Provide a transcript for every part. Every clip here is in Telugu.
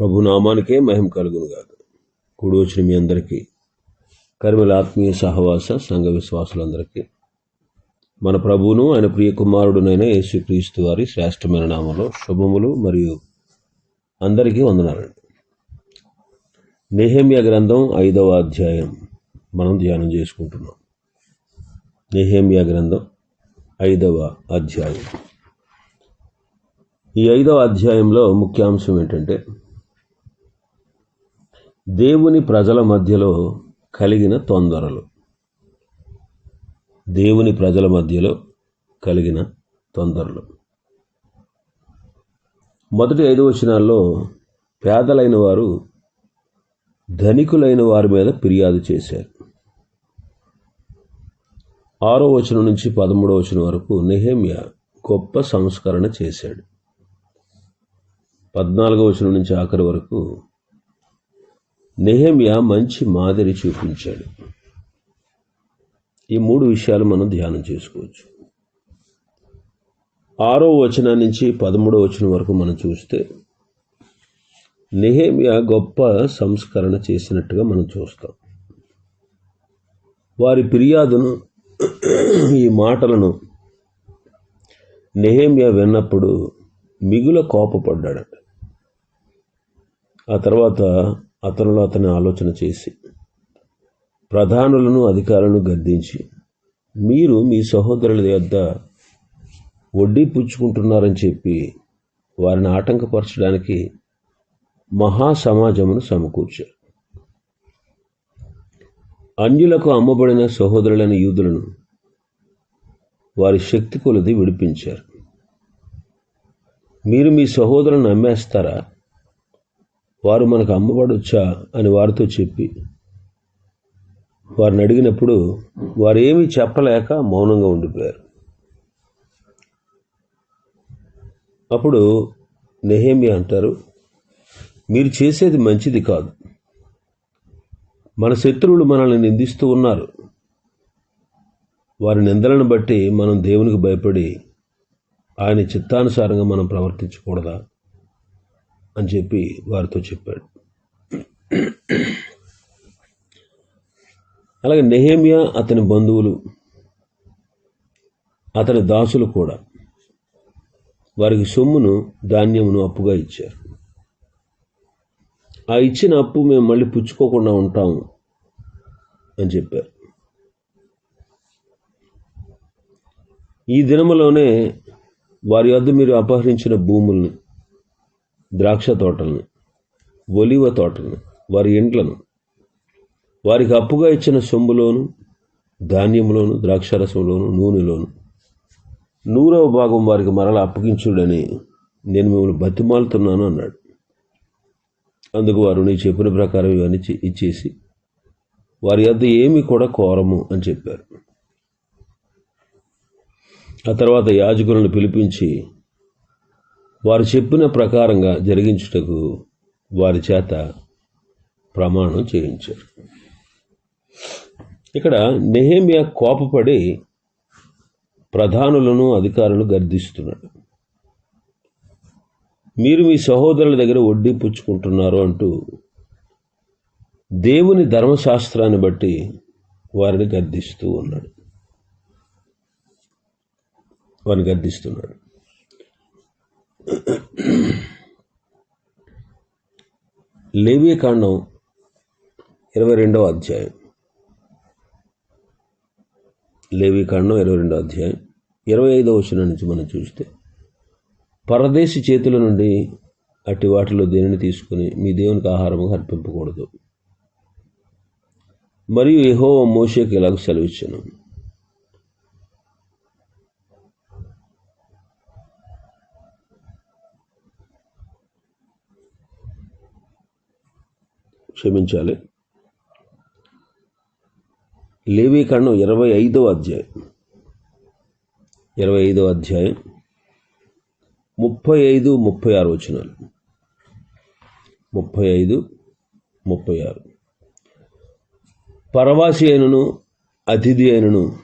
ప్రభు నామానికే మహిమ కలుగును కాదు కూడి వచ్చిన మీ అందరికీ కర్మల ఆత్మీయ సహవాస సంఘ విశ్వాసులందరికీ మన ప్రభువును ఆయన ప్రియ కుమారుడునైన యేసుక్రీస్తు వారి శ్రేష్టమైన నామంలో శుభములు మరియు అందరికీ వందనాలండి. నెహేమియా గ్రంథం ఐదవ అధ్యాయం మనం ధ్యానం చేసుకుంటున్నాం. నెహేమియా గ్రంథం ఐదవ అధ్యాయం. ఈ ఐదవ అధ్యాయంలో ముఖ్యాంశం ఏంటంటే దేవుని ప్రజల మధ్యలో కలిగిన తొందరలు. దేవుని ప్రజల మధ్యలో కలిగిన తొందరలు. మొదటి ఐదు వచనాల్లో పేదలైన వారు ధనికులైన వారి మీద ఫిర్యాదు చేశారు. ఆరో వచనం నుంచి పదమూడవ వచనం వరకు నెహేమియ గొప్ప సంస్కరణ చేశాడు. పద్నాలుగో వచనం నుంచి ఆఖరి వరకు నెహమియా మంచి మాదిరి చూపించాడు. ఈ మూడు విషయాలు మనం ధ్యానం చేసుకోవచ్చు. ఆరో వచనం నుంచి పదమూడో వచనం వరకు మనం చూస్తే నెహేమియా గొప్ప సంస్కరణ చేసినట్టుగా మనం చూస్తాం. వారి ఫిర్యాదును ఈ మాటలను నెహేమియా విన్నప్పుడు మిగుల కోపపడ్డాడట ఆ తర్వాత అతనిలో అతని ఆలోచన చేసి ప్రధానులను అధికారులను గద్దించి మీరు మీ సహోదరుల వద్ద వడ్డీ పుచ్చుకుంటున్నారని చెప్పి వారిని ఆటంకపరచడానికి మహాసమాజమును సమకూర్చారు. అన్యులకు అమ్మబడిన సహోదరులైన యూదులను వారి శక్తి కొలది విడిపించారు. మీరు మీ సహోదరులను నమ్మేస్తారా? వారు మనకు అమ్మబడొచ్చా అని వారితో చెప్పి వారిని అడిగినప్పుడు వారు ఏమీ చెప్పలేక మౌనంగా ఉండిపోయారు. అప్పుడు నెహేమి అంటారు మీరు చేసేది మంచిది కాదు. మన శత్రువులు మనల్ని నిందిస్తూ ఉన్నారు. వారి నిందలను బట్టి మనం దేవునికి భయపడి ఆయన చిత్తానుసారంగా మనం ప్రవర్తించకూడదా? అని చెప్పి వారితో చెప్పాడు. అలాగే నెహేమియా అతని బంధువులు అతని దాసులు కూడా వారికి సొమ్మును ధాన్యమును అప్పుగా ఇచ్చారు. ఆ ఇచ్చిన అప్పు మేము మళ్ళీ పుచ్చుకోకుండా ఉంటాము అని చెప్పారు. ఈ దినములోనే వారి వద్ద మీరు అపహరించిన భూముల్ని ద్రాక్ష తోటలను ఒలివ తోటలను వారి ఇండ్లను. వారికి అప్పుగా ఇచ్చిన సొమ్ములోను ధాన్యంలోను ద్రాక్షరసంలోను నూనెలోను. నూరవ భాగం వారికి మరలా అప్పగించుడని నేను మిమ్మల్ని బతిమాలుతున్నాను అన్నాడు. అందుకు వారు నీ చెప్పిన ప్రకారం ఇవన్నీ చి- ఇచ్చేసి వారి వద్ద ఏమి కూడా కోరము అని చెప్పారు. ఆ తర్వాత యాజకులను పిలిపించి వారు చెప్పిన ప్రకారంగా జరిగించుటకు వారి చేత ప్రమాణం చేయించారు. ఇక్కడ నెహేమియా కోపపడి ప్రధానులను అధికారులను గర్దిస్తున్నాడు మీరు మీ సహోదరుల దగ్గర వడ్డీ పుచ్చుకుంటున్నారు అంటూ దేవుని ధర్మశాస్త్రాన్ని బట్టి వారిని గర్దిస్తూ ఉన్నాడు. వారిని గర్దిస్తున్నాడు లేవీకాండం ఇరవై రెండవ అధ్యాయం. లేవీకాండం ఇరవై రెండవ అధ్యాయం. ఇరవై ఐదవ వచనం నుంచి మనం చూస్తే పరదేశి చేతుల నుండి అట్టి వాటిలో దేనిని తీసుకుని మీ దేవునికి ఆహారముగా అర్పింపకూడదు. మరియు యెహోవా మోషేకి ఇలాగ సెలవిచ్చాను. క్షమించాలి. లేవీకాండం ఇరవై ఐదవ అధ్యాయం. ఇరవై ఐదవ అధ్యాయం ముప్పై ఐదు ముప్పై ఆరు వచనాలు. ముప్పై ఐదు ముప్పై ఆరు. పరవాసి అయినను అతిథి అయినను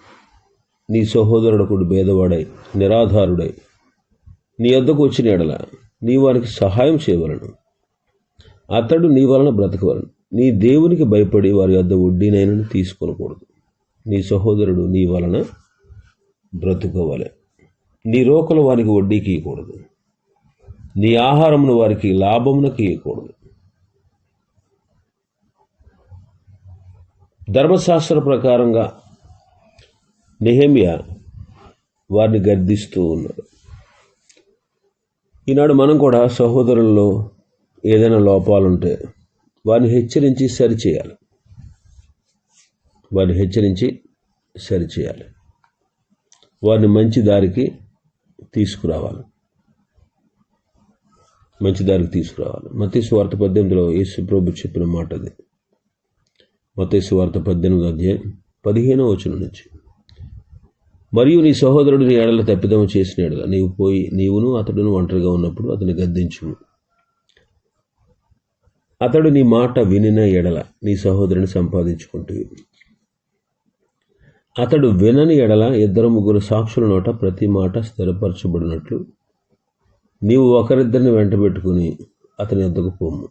నీ సహోదరుడకుడు భేదవాడై నిరాధారుడై నీ వద్దకు వచ్చిన ఎడల నీ వారికి సహాయం చేయవలను. అతడు నీ వలన బ్రతకవలను. నీ దేవునికి భయపడి వారి వద్ద వడ్డీనైనను తీసుకొనకూడదు నీ సహోదరుడు నీ వలన బ్రతుకోవాలి. నీ రోకలు వారికి వడ్డీకి ఇవ్వకూడదు నీ ఆహారమును వారికి లాభమునకు ఇవ్వకూడదు ధర్మశాస్త్ర ప్రకారంగా నెహమియా వారిని గర్దిస్తూ ఉన్నాడు ఈనాడు మనం కూడా సహోదరుల్లో ఏదైనా లోపాలుంటే వారిని హెచ్చరించి సరిచేయాలి. వారిని హెచ్చరించి సరిచేయాలి. వారిని మంచి దారికి తీసుకురావాలి. మంచి దారికి తీసుకురావాలి. మతీసు వార్త పద్దెనిమిదిలో యేసు ప్రభు చెప్పిన మాట అది మతేసు వార్త పద్దెనిమిది అధ్యాయం పదిహేనో వచనం నుంచి. మరియు నీ సహోదరుడు నీ ఎడల తప్పిదము చేసిన ఎడల నీవు పోయి నీవును అతడును ఒంటరిగా ఉన్నప్పుడు అతని గద్దించు అతడు నీ మాట వినిన ఎడల నీ సహోదరుని సంపాదించుకుంటూ. అతడు వినని ఎడల ఇద్దరు ముగ్గురు సాక్షుల నోట ప్రతి మాట స్థిరపరచబడినట్లు. నీవు ఒకరిద్దరిని వెంటబెట్టుకుని అతని ఎద్దకు పోము.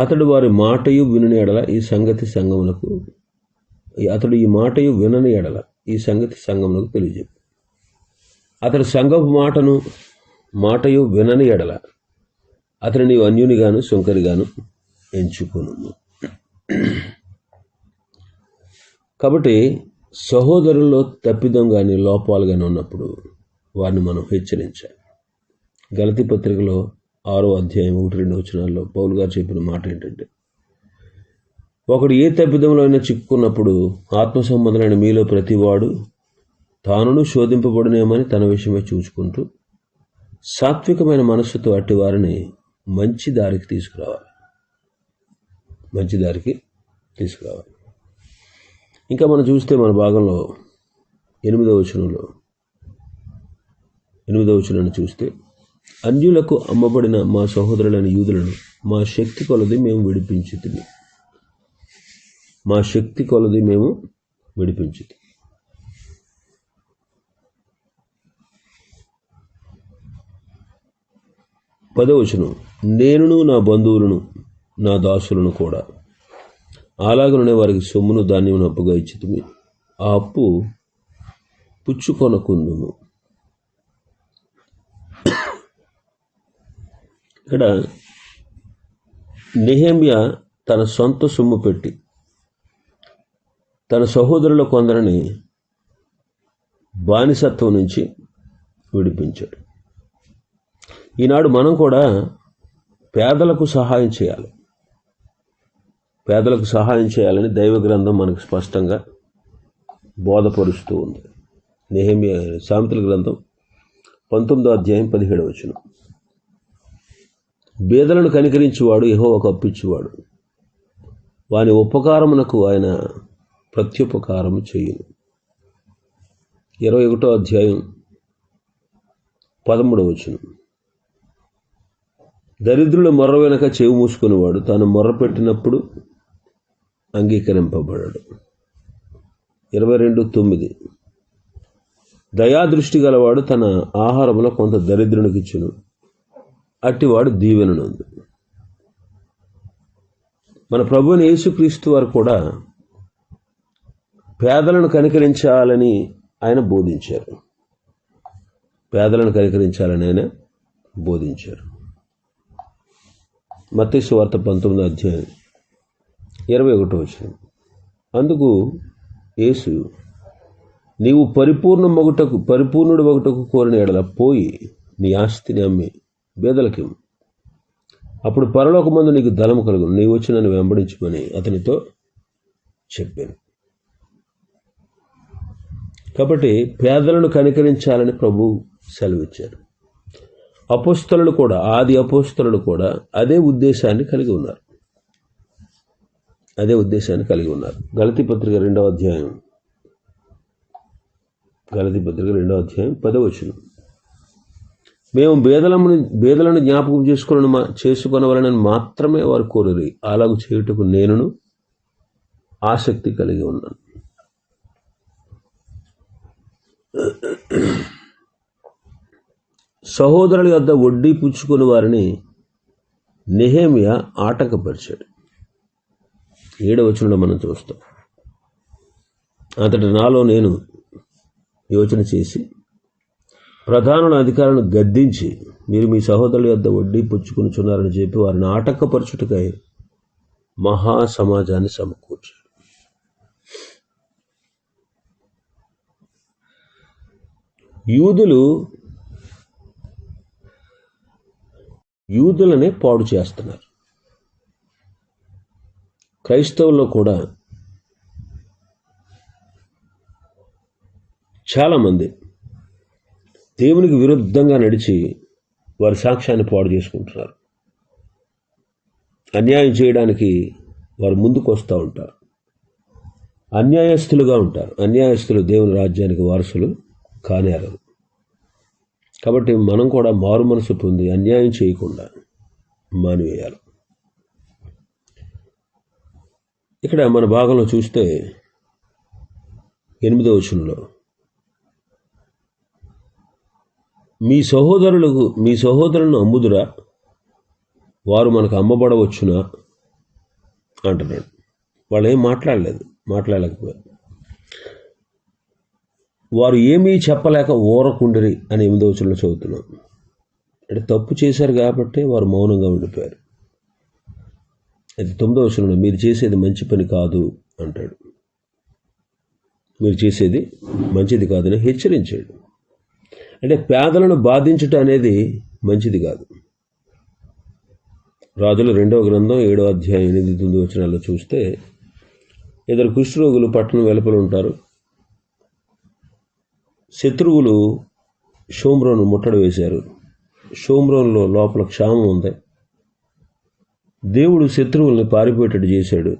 అతడు వారి మాటయు వినని ఎడల ఈ సంగతి సంగమునకు అతడు ఈ మాటయు వినని ఎడల ఈ సంగతి సంగమునకు తెలియజెప్పు. అతడు సంగపు మాటను మాటయు వినని ఎడల అతను నీవు అన్యునిగాను సుంకరిగాను ఎంచుకును. కాబట్టి సహోదరుల్లో తప్పిదం కానీ లోపాలు కానీ ఉన్నప్పుడు వారిని మనం హెచ్చరించాలి. గలతి పత్రికలో ఆరో అధ్యాయం ఒకటి రెండు వచనాల్లో పౌలు గారు చెప్పిన మాట ఏంటంటే ఒకడు ఏ తప్పిదంలో అయినా చిక్కుకున్నప్పుడు ఆత్మ సంబంధమైన మీలో ప్రతివాడు తానును శోధింపబడినేమని తన విషయమే చూసుకుంటూ సాత్వికమైన మనస్సుతో అట్టి వారిని మంచి దారికి తీసుకురావాలి. మంచి దారికి తీసుకురావాలి. ఇంకా మనం చూస్తే మన భాగంలో ఎనిమిదవ వచనంలో ఎనిమిదవ వచనాన్ని చూస్తే అన్యులకు అమ్మబడిన మా సహోదరులైన యూదులను మా శక్తి కొలది మేము విడిపించుతుంది మా శక్తి కొలది మేము విడిపించుతుంది పదవచనం నేనును నా బంధువులను నా దాసులను కూడా. అలాగనే వారికి సొమ్మును ధాన్యమును అప్పుగా ఇచ్చితిమి. ఆ అప్పు పుచ్చుకొనకుందుము. ఇక్కడ నెహమ్య తన సొంత సొమ్ము పెట్టి తన సహోదరుల కొందరిని బానిసత్వం నుంచి విడిపించాడు. ఈనాడు మనం కూడా పేదలకు సహాయం చేయాలి. పేదలకు సహాయం చేయాలని దైవ గ్రంథం మనకు స్పష్టంగా బోధపరుస్తూ ఉంది. నెహమియా సామెతల గ్రంథం పంతొమ్మిదో అధ్యాయం పదిహేడు వచనం. బేదలను కనికరించేవాడు ఏహో ఒక అప్పించేవాడు వాని ఉపకారమునకు ఆయన ప్రత్యుపకారము చేయును. ఇరవై ఒకటో అధ్యాయం పదమూడవ వచనం. దరిద్రుల మొర్ర వెనక చెవి మూసుకునేవాడు. తాను మొర్ర పెట్టినప్పుడు అంగీకరింపబడాడు. ఇరవై రెండు తొమ్మిది. దయాదృష్టి గలవాడు తన ఆహారములో కొంత దరిద్రునికిచ్చును అట్టివాడు దీవెననుంది. మన ప్రభుని యేసుక్రీస్తు వారు కూడా పేదలను కనికరించాలని ఆయన బోధించారు. పేదలను కనికరించాలని ఆయన బోధించారు. మత్స్సు వార్త పంతొమ్మిది అధ్యాయం ఇరవై ఒకటో వచ్చిన అందుకు యేసు నీవు పరిపూర్ణ మొగుటకు పరిపూర్ణుడు మొగుటకు కోరిన ఎడల పోయి నీ ఆస్తిని అమ్మి బేదలకి అప్పుడు పరలోకమందు నీకు దళం కలుగు. నీవు వచ్చి నన్ను వెంబడించమని అతనితో చెప్పాను. కాబట్టి పేదలను కనికరించాలని ప్రభు సెలవిచ్చారు. అపోస్తలు కూడా ఆది అపోస్తలు కూడా అదే ఉద్దేశాన్ని కలిగి ఉన్నారు. అదే ఉద్దేశాన్ని కలిగి ఉన్నారు. గలతి పత్రిక రెండవ అధ్యాయం. గలతి పత్రిక రెండవ అధ్యాయం పదవచనం మేము బేదలను బేదలను జ్ఞాపకం చేసుకుని మా చేసుకునవలనని మాత్రమే వారు కోరిరి. అలాగ చేయుటకు నేనును ఆసక్తి కలిగి ఉన్నాను. సహోదరుల యొద్ద వడ్డీ పుచ్చుకుని వారిని నెహేమియా ఆటంకపరిచాడు. ఏడవచనంలో మనం చూస్తాం. అతడి నాలో నేను యోచన చేసి ప్రధానుల అధికారులను గద్దించి మీరు మీ సహోదరుల యొద్ద వడ్డీ పుచ్చుకునిచున్నారని చెప్పి వారిని ఆటంకపరచుటకై మహా సమాజాన్ని సమకూర్చాడు. యూదులు యూదులనే పాడు చేస్తున్నారు. క్రైస్తవుల్లో కూడా చాలామంది దేవునికి విరుద్ధంగా నడిచి వారి సాక్ష్యాన్ని పాడు చేసుకుంటున్నారు. అన్యాయం చేయడానికి వారు ముందుకు వస్తూ ఉంటారు. అన్యాయస్తులుగా ఉంటారు. అన్యాయస్తులు దేవుని రాజ్యానికి వారసులు కానేరరు. కాబట్టి మనం కూడా మారు మనసు పొంది అన్యాయం చేయకుండా మానివేయాలి. ఇక్కడ మన భాగంలో చూస్తే ఎనిమిదవ వచనంలో మీ సహోదరులకు మీ సహోదరులను అమ్ముదురా వారు మనకు అమ్మబడవచ్చునా అంటున్నాడు. వాళ్ళు ఏం మాట్లాడలేదు మాట్లాడలేకపోయారు. వారు ఏమీ చెప్పలేక ఊరకుండిరి అని ఎనిమిదో వచనంలో చదువుతున్నాం. అంటే తప్పు చేశారు కాబట్టి వారు మౌనంగా ఉండిపోయారు. అది తొమ్మిదో వచనంలో మీరు చేసేది మంచి పని కాదు అంటాడు. మీరు చేసేది మంచిది కాదని హెచ్చరించాడు. అంటే పేదలను బాధించటం అనేది మంచిది కాదు. రాజుల రెండవ గ్రంథం ఏడో అధ్యాయం ఎనిమిది తొమ్మిది వచనాల్లో చూస్తే ఇద్దరు కుష్ఠరోగులు పట్టణం వెలుపలు ఉంటారు. శత్రువులు షోమ్రోను ముట్టడి వేశారు. షోమ్రోన్లో లోపల క్షామం ఉంది. దేవుడు శత్రువుల్ని పారిపోయేటట్టు చేశాడు.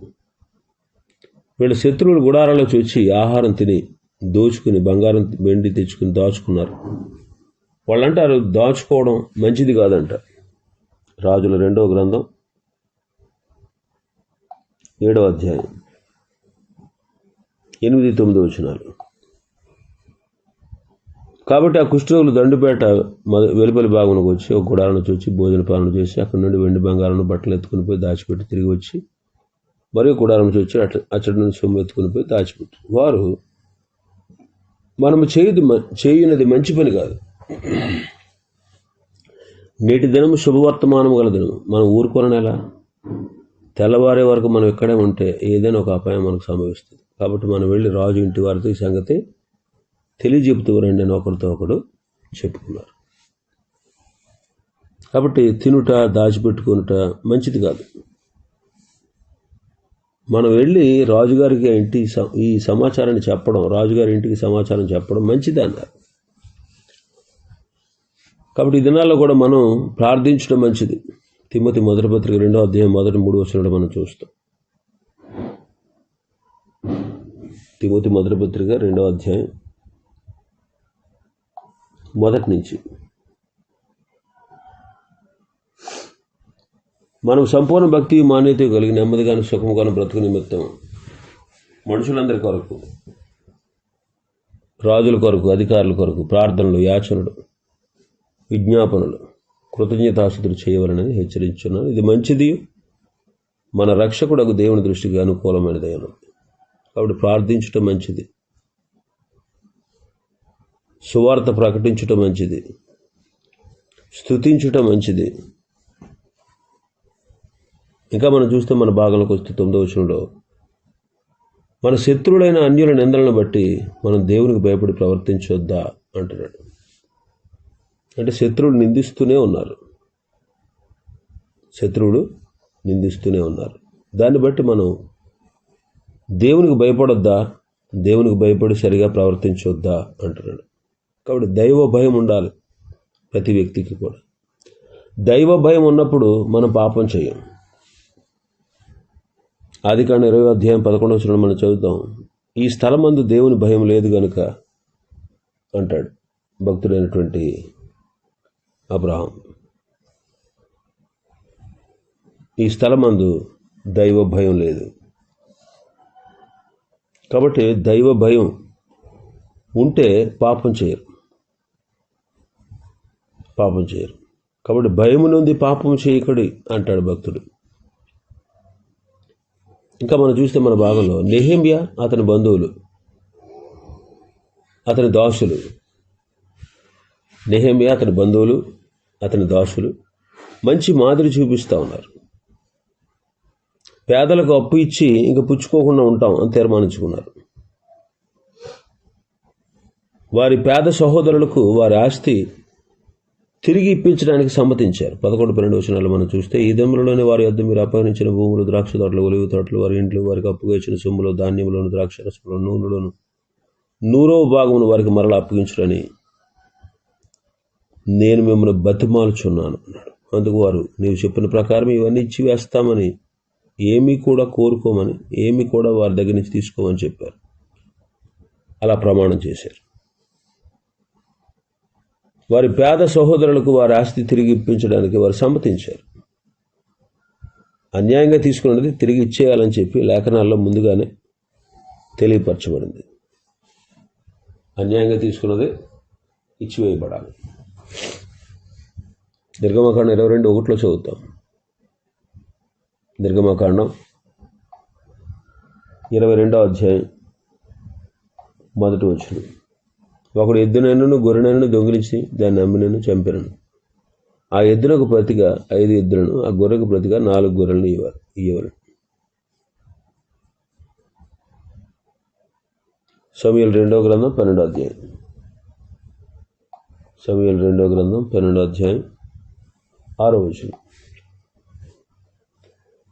వీళ్ళ శత్రువులు గుడారాలోకి వచ్చి ఆహారం తిని దోచుకుని బంగారం వెండి తెచ్చుకుని దాచుకున్నారు. వాళ్ళంటారు దాచుకోవడం మంచిది కాదంట. రాజుల రెండవ గ్రంథం ఏడవ అధ్యాయం ఎనిమిది తొమ్మిది వచనాలు. కాబట్టి ఆ కుష్ఠరోగులు దండుపేట వెలుపలి భాగంలోకి వచ్చి ఒక గుడాలను చూచి భోజన పాలన చేసి అక్కడి నుండి వెండి బంగారం బట్టలు ఎత్తుకుని పోయి దాచిపెట్టి తిరిగి వచ్చి మరియు గుడారం చూచి అట్లా అచ్చడి నుంచి సొమ్ము ఎత్తుకుని పోయి దాచిపెట్టి వారు మనము చేయదు చేయునది మంచి పని కాదు. నేటి దినము శుభవర్తమానం గల దినము. మనం ఊరుకోనని ఎలా? తెల్లవారే వరకు మనం ఇక్కడే ఉంటే ఏదైనా ఒక అపాయం మనకు సంభవిస్తుంది. కాబట్టి మనం వెళ్ళి రాజు ఇంటి వారితో ఈ సంగతి తెలియజెబుతూ రండి అని ఒకరితో ఒకడు చెప్పుకున్నారు. కాబట్టి తినుట దాచిపెట్టుకునుట మంచిది కాదు. మనం వెళ్ళి రాజుగారికి ఇంటికి ఇంటి స- ఈ సమాచారాన్ని చెప్పడం రాజుగారి ఇంటికి సమాచారం చెప్పడం మంచిది అన్నారు. కాబట్టి ఈ దినాల్లో కూడా మనం ప్రార్థించడం మంచిది. తిమ్మతి మొదటి పత్రిక రెండో అధ్యాయం మొదటి మూడు వచ్చినట్టు మనం చూస్తాం. తిమ్మతి మొదటి పత్రిక రెండో అధ్యాయం మొదటి నుంచి. మనం సంపూర్ణ భక్తి మాన్యత కలిగి నెమ్మదిగాను సుఖముగాను బ్రతుకు నిమిత్తం మనుషులందరి కొరకు రాజుల కొరకు అధికారుల కొరకు ప్రార్థనలు యాచనలు విజ్ఞాపనలు కృతజ్ఞతాస్తుతులు చేయవలనని హెచ్చరించున్నాను ఇది మంచిది. మన రక్షకుడకు దేవుని దృష్టికి అనుకూలమైనది అన్నది కాబట్టి ప్రార్థించటం మంచిది. సువార్త ప్రకటించటం మంచిది. స్తుతించటం మంచిది. ఇంకా మనం చూస్తే మన భాగంలోకి వస్తే తొమ్మిదో వచనంలో మన శత్రువులైన అన్యుల నిందలను బట్టి మనం దేవునికి భయపడి ప్రవర్తించొద్దా అంటున్నాడు. అంటే శత్రువులు నిందిస్తూనే ఉన్నారు. శత్రువుడు నిందిస్తూనే ఉన్నారు. దాన్ని బట్టి మనం దేవునికి భయపడొద్దా? దేవునికి భయపడి సరిగా ప్రవర్తించొద్దా అంటున్నాడు. కాబట్టి దైవ భయం ఉండాలి ప్రతి వ్యక్తికి కూడా. దైవ భయం ఉన్నప్పుడు మనం పాపం చేయం. ఆది కాండ ఇరవై అధ్యాయం పదకొండవ వచనం మనం చదువుతాం ఈ స్థలమందు దేవుని భయం లేదు గనుక అంటాడు భక్తుడైనటువంటి అబ్రహాం. ఈ స్థలమందు దైవ భయం లేదు. కాబట్టి దైవ భయం ఉంటే పాపం చేయరు పాపం చేయరు. కాబట్టి భయము నుండి పాపం చేయకడి అంటాడు భక్తుడు. ఇంకా మనం చూస్తే మన భాగంలో నెహేమియా అతని బంధువులు అతని దాసులు. నెహేమియా అతని బంధువులు అతని దాసులు మంచి మాదిరి చూపిస్తూ ఉన్నారు. పేదలకు అప్పు ఇచ్చి ఇంకా పుచ్చుకోకుండా ఉంటాం అని తీర్మానించుకున్నారు. వారి పేద సహోదరులకు వారి ఆస్తి తిరిగి ఇప్పించడానికి సమ్మతించారు. పదకొండు పన్నెండు వచనాలు మనం చూస్తే ఈ దమ్ములలోని వారి యొద్ద మీరు అపహరించిన భూములు ద్రాక్ష తోటలు ఒలివి తోటలు వారి ఇంట్లో వారికి అప్పుగా ఇచ్చిన సొమ్ములు ధాన్యములను ద్రాక్ష రసములు నూనెలోను నూరో భాగమును వారికి మరలా అప్పగించుడని నేను మిమ్మల్ని బతిమాలుచున్నాను అన్నాడు అందుకు వారు నీవు చెప్పిన ప్రకారం ఇవన్నీ ఇచ్చి వేస్తామని ఏమీ కూడా కోరుకోమని ఏమీ కూడా వారి దగ్గర నుంచి తీసుకోమని చెప్పారు. అలా ప్రమాణం చేశారు. వారి పేద సహోదరులకు వారి ఆస్తి తిరిగి ఇప్పించడానికి వారు సమ్మతించారు. అన్యాయంగా తీసుకున్నది తిరిగి ఇచ్చేయాలని చెప్పి లేఖనాల్లో ముందుగానే తెలియపరచబడింది. అన్యాయంగా తీసుకున్నది ఇచ్చివేయబడాలి. నిర్గమకాండం ఇరవై రెండు ఒకటిలో చదువుతాం. నిర్గమకాండం ఇరవై రెండో అధ్యాయం మొదటి వచ్చినాం ఒకడు ఎద్దునైనను గొర్రెనైనను దొంగిలించి దాన్ని నమ్మినను చంపినను. ఆ ఎద్దునకు ప్రతిగా ఐదు ఎద్దులను ఆ గొర్రెకు ప్రతిగా నాలుగు గొర్రెలను ఇవ్వాలి ఇవ్వరు సమయాలు రెండో గ్రంథం పన్నెండో అధ్యాయం. సమయాలు రెండో గ్రంథం పన్నెండో అధ్యాయం ఆరో వచనం.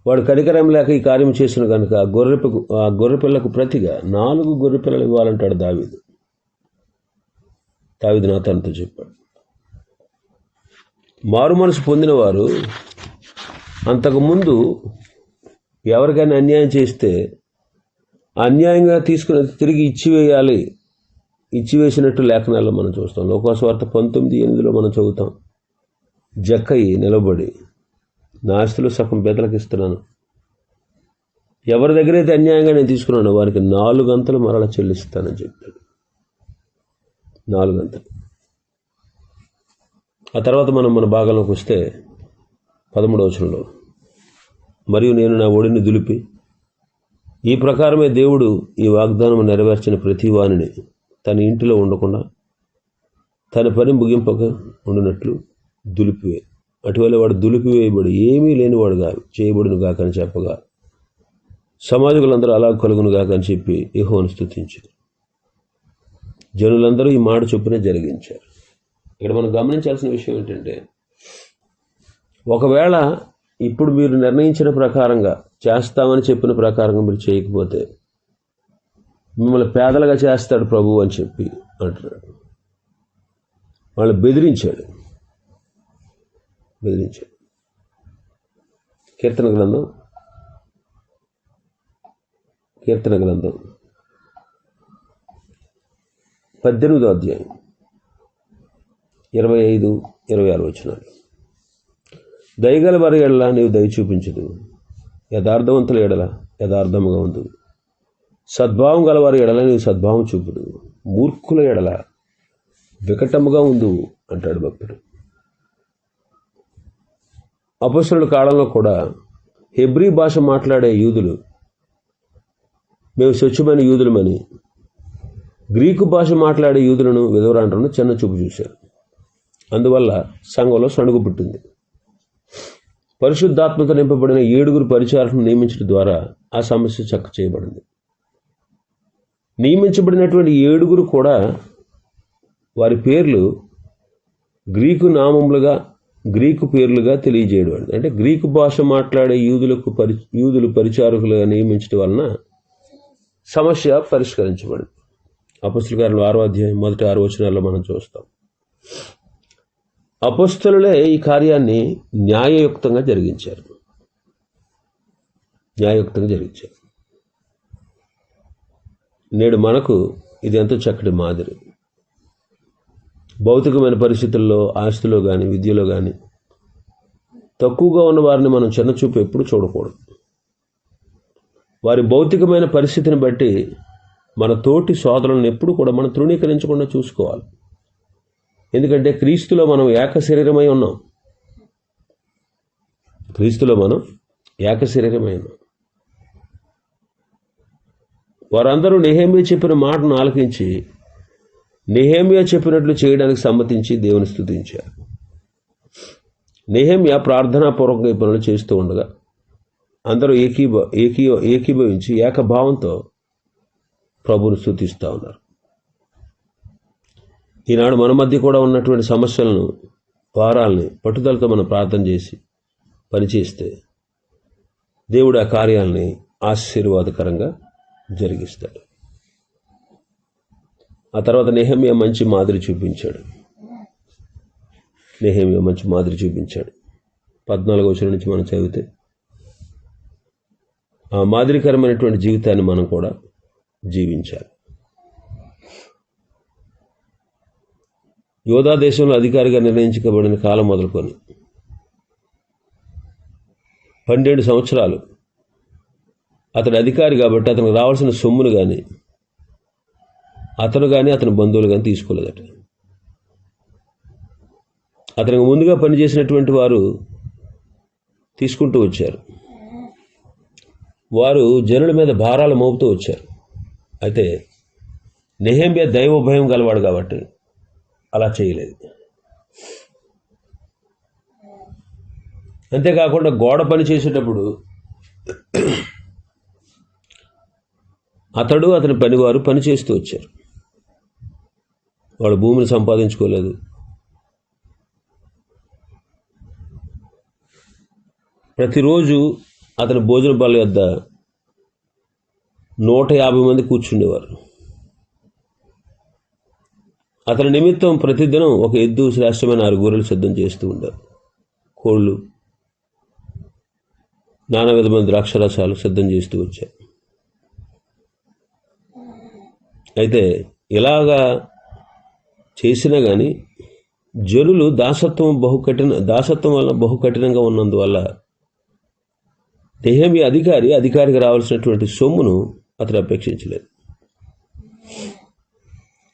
వాడు కనికరం లేక ఈ కార్యం చేసిన కనుక ఆ గొర్రెపు ఆ గొర్రె పిల్లకు ప్రతిగా నాలుగు గొర్రె పిల్లలు ఇవ్వాలంటాడు దావీదు. దావీదు నాతనతో చెప్పాడు. మారు మనసు పొందినవారు అంతకుముందు ఎవరికైనా అన్యాయం చేస్తే అన్యాయంగా తీసుకుని తిరిగి ఇచ్చివేయాలి ఇచ్చివేసినట్టు లేఖనాల్లో మనం చూస్తాం. లోకోస్వార్త పంతొమ్మిది ఎనిమిదిలో మనం చదువుతాం. జక్కయి నిలబడి నా ఆస్తులు సగం బెదలకు ఇస్తున్నాను ఎవరి దగ్గర అయితే అన్యాయంగా నేను తీసుకున్నాను వారికి నాలుగు అంతలు మరల చెల్లిస్తానని చెప్పాడు. నాలుగంతలు. ఆ తర్వాత మనం మన భాగంలోకి వస్తే పదమూడవచనంలో మరియు నేను నా ఒడిని దులిపి ఈ ప్రకారమే దేవుడు ఈ వాగ్దానం నెరవేర్చిన ప్రతి వాణిని తన ఇంటిలో ఉండకుండా తన పని ముగింపక ఉండినట్లు దులిపివే. అటువల్ల వాడు దులిపివేయబడి ఏమీ లేనివాడు కాదు చేయబడును కాకని చెప్పగా సమాజకులందరూ అలా కలుగును కాకని చెప్పి యెహోవాను స్థుతించారు జనులందరూ ఈ మాట చొప్పున జరిగించారు. ఇక్కడ మనం గమనించాల్సిన విషయం ఏంటంటే ఒకవేళ ఇప్పుడు మీరు నిర్ణయించిన ప్రకారంగా చేస్తామని చెప్పిన ప్రకారంగా మీరు చేయకపోతే మిమ్మల్ని పేదలుగా చేస్తాడు ప్రభు అని చెప్పి అంటున్నాడు. వాళ్ళు బెదిరించాడు. బెదిరించాడు. కీర్తన గ్రంథం కీర్తన గ్రంథం. పద్దెనిమిదో అధ్యాయం. ఇరవై ఐదు ఇరవై ఆరు వచ్చినాడు దయగల వారి ఎడల నీవు దయ చూపించదు యథార్థవంతుల ఎడల యథార్థముగా ఉండు సద్భావం గల వారి ఎడల నీవు సద్భావం చూపుడు మూర్ఖుల ఎడల వికటముగా ఉండు అంటాడు భక్తుడు. అపస్సుల కాలంలో కూడా హెబ్రీ భాష మాట్లాడే యూదులు మేము స్వచ్ఛమైన యూదులమని గ్రీకు భాష మాట్లాడే యూదులను విధవరాండ్రను చిన్న చూపు చూశారు. అందువల్ల సంఘంలో సణుగు పుట్టింది. పరిశుద్ధాత్మత నింపబడిన ఏడుగురు పరిచారులను నియమించడం ద్వారా ఆ సమస్య చక్క చేయబడింది. నియమించబడినటువంటి ఏడుగురు కూడా వారి పేర్లు గ్రీకు నామములుగా గ్రీకు పేర్లుగా తెలియజేయడం అంటే గ్రీకు భాష మాట్లాడే యూదులకు పరి యూదులు పరిచారకులుగా నియమించడం వలన సమస్య పరిష్కరించబడింది. అపస్తుల గారులు ఆరో అధ్యాయం మొదటి ఆరు వచనాల్లో మనం చూస్తాం. అపస్తులే ఈ కార్యాన్ని న్యాయయుక్తంగా జరిగించారు. న్యాయయుక్తంగా జరిగించారు. నేడు మనకు ఇది ఎంతో చక్కటి మాదిరి. భౌతికమైన పరిస్థితుల్లో ఆస్తిలో కానీ విద్యలో కానీ తక్కువగా ఉన్న వారిని మనం చిన్నచూపు ఎప్పుడు చూడకూడదు. వారి భౌతికమైన పరిస్థితిని బట్టి మన తోటి సోదరులను ఎప్పుడు కూడా మనం తృణీకరించకుండా చూసుకోవాలి. ఎందుకంటే క్రీస్తులో మనం ఏక శరీరమై ఉన్నాం. క్రీస్తులో మనం ఏక ఉన్నాం. వారందరూ నెహేమియా చెప్పిన మాటను ఆలకించి నెహేమియా చెప్పినట్లు చేయడానికి సమ్మతించి దేవుని స్తుతించారు నెహేమియా ప్రార్థనాపూర్వకంగా ఈ పనులు చేస్తూ ఉండగా అందరూ ఏకీభ ఏకీ ఏకీభవించి ఏకభావంతో ప్రభుని స్థుతిస్తూ ఉన్నారు. ఈనాడు మన మధ్య కూడా ఉన్నటువంటి సమస్యలను వారాల్ని పట్టుదలతో మనం ప్రార్థన చేసి పనిచేస్తే దేవుడు ఆ కార్యాలని ఆశీర్వాదకరంగా జరిగిస్తాడు. ఆ తర్వాత నెహమ్య మంచి మాదిరి చూపించాడు. నెహమ్య మంచి మాదిరి చూపించాడు. పద్నాలుగో వచ్చిన నుంచి మనం చదివితే ఆ మాదిరికరమైనటువంటి జీవితాన్ని మనం కూడా జీవించాలి. యోధా దేశంలో అధికారిగా నిర్ణయించబడిన కాలం మొదలుకొని పన్నెండు సంవత్సరాలు అతడు అధికారి కాబట్టి అతనికి రావాల్సిన సొమ్మును కానీ అతను కానీ అతని బంధువులు కానీ తీసుకోలేదట. అతనికి ముందుగా పనిచేసినటువంటి వారు తీసుకుంటూ వచ్చారు. వారు జనుల మీద భారాలు మోపుతూ వచ్చారు. అయితే నెహేంబియా దైవ భయం గలవాడు కాబట్టి అలా చేయలేదు. అంతేకాకుండా గోడ పని చేసేటప్పుడు అతడు అతని పనివారు పని చేస్తూ వచ్చారు. వాడు భూమిని సంపాదించుకోలేదు. ప్రతిరోజు అతని భోజన బల్ల వద్ద నూట యాభై మంది కూర్చుండేవారు. అతని నిమిత్తం ప్రతిదినం ఒక ఎద్దు శ్రేష్టమైన ఆరు గొర్రెలు సిద్ధం చేస్తూ ఉండారు కోళ్ళు నానా విధమైన ద్రాక్షరసాలు సిద్ధం చేస్తూ వచ్చారు. అయితే ఇలాగా చేసినా కానీ జనులు దాసత్వం బహు కఠిన దాసత్వం వల్ల బహు కఠినంగా ఉన్నందువల్ల దేహమి అధికారి అధికారికి రావాల్సినటువంటి సొమ్మును అతను అపేక్షించలేదు.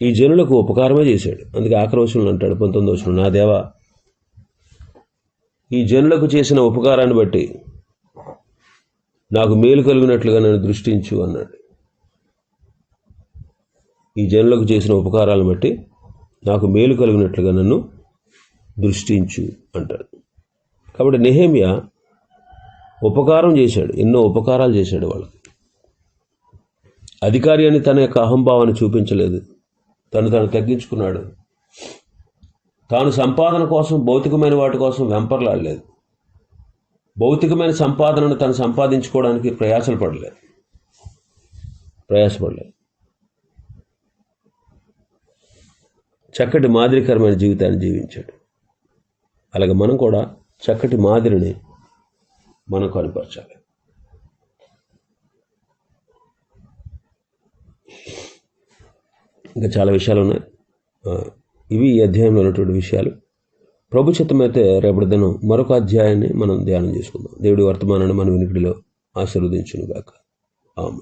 ఈ జనులకు ఉపకారమే చేశాడు. అందుకే ఆక్రోశంలో అంటాడు పంతొమ్మిది వచ్చిన నా దేవా ఈ జనులకు చేసిన ఉపకారాన్ని బట్టి నాకు మేలు కలిగినట్లుగా నన్ను దృష్టించు అన్నాడు. ఈ జనులకు చేసిన ఉపకారాలను బట్టి నాకు మేలు కలిగినట్లుగా నన్ను దృష్టించు అంటాడు. కాబట్టి నెహేమియా ఉపకారం చేశాడు ఎన్నో ఉపకారాలు చేశాడు వాళ్ళకి. అధికారి అని తన యొక్క అహంభావాన్ని చూపించలేదు. తను తను తగ్గించుకున్నాడు. తాను సంపాదన కోసం భౌతికమైన వాటి కోసం వెంపర్లాడలేదు. భౌతికమైన సంపాదనను తను సంపాదించుకోవడానికి ప్రయాసలు పడలేదు. ప్రయాసపడలేదు. చక్కటి మాదిరికరమైన జీవితాన్ని జీవించాడు. అలాగే మనం కూడా చక్కటి మాదిరిని మనం కనపరచాలి. ఇంకా చాలా విషయాలు ఉన్నాయి. ఇవి ఈ అధ్యాయంలో ఉన్నటువంటి విషయాలు. ప్రభు చిత్తమైతే రేపటి దినం మరొక అధ్యాయాన్ని మనం ధ్యానం చేసుకుందాం. దేవుడి వర్తమానాన్ని మన వినికిడిలో ఆశీర్వదించునుగాక. ఆమె